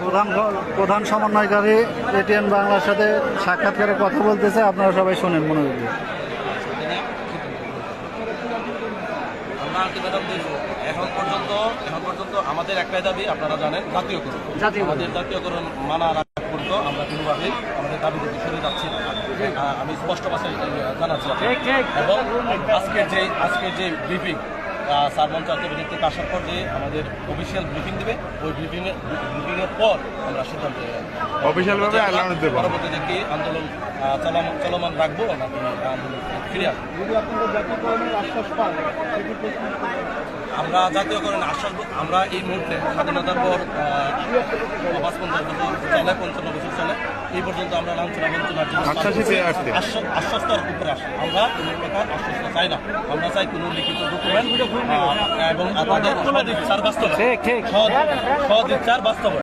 প্রধান প্রধান সমন্বয়কারী এটিএন বাংলার সাথে সাক্ষাৎকারে কথা বলতেছে আপনারা সবাই শোনেন মনোযোগ এখন পর্যন্ত এখন পর্যন্ত আমাদের একটাই দাবি আপনারা জানেন জাতীয়করণ জাতীয়করণ। আমাদের জাতীয়করণ আগ পর্যন্ত আমরা কোনোভাবেই আমাদের দাবি থেকে সরে যাচ্ছি না আমি স্পষ্ট ভাষায় জানাচ্ছি। এবং আজকের যে আজকের যে ব্রিফিং স্যার মঞ্চায়তের থেকে আসার পর যে আমাদের অফিসিয়াল ব্রিফিং দেবে ওই ব্রিফিং এর ব্রিফিং এর পর আমরা সিদ্ধান্ত নেব। অফিসিয়াল ভাবে অ্যালাউন্স দেবো। পরবর্তীতে কি আন্দোলন চলমান চলমান রাখব নাকি আন্দোলন ফিরে আসব। আমরা জাতীয়করণ আশ্বাস আমরা এই মুহূর্তে স্বাধীনতার পর পাঁচ পঞ্চাশ বছর চলে পঞ্চান্ন বছর চলে। এই পর্যন্ত আমরা লাঞ্ছনা বঞ্চনার জন্য পার আশ্বাসই করেছি। পেয়ে আসছে। আশ্বাস- আশ্বাসটার উপরে আসে। আমরা কোনো প্রকার আশ্বস্ত চাই না। আমরা চাই কোনো লিখিত ডকুমেন্ট এবং তাদের সদিচ্ছার বাস্তব সদিচ্ছার বাস্তব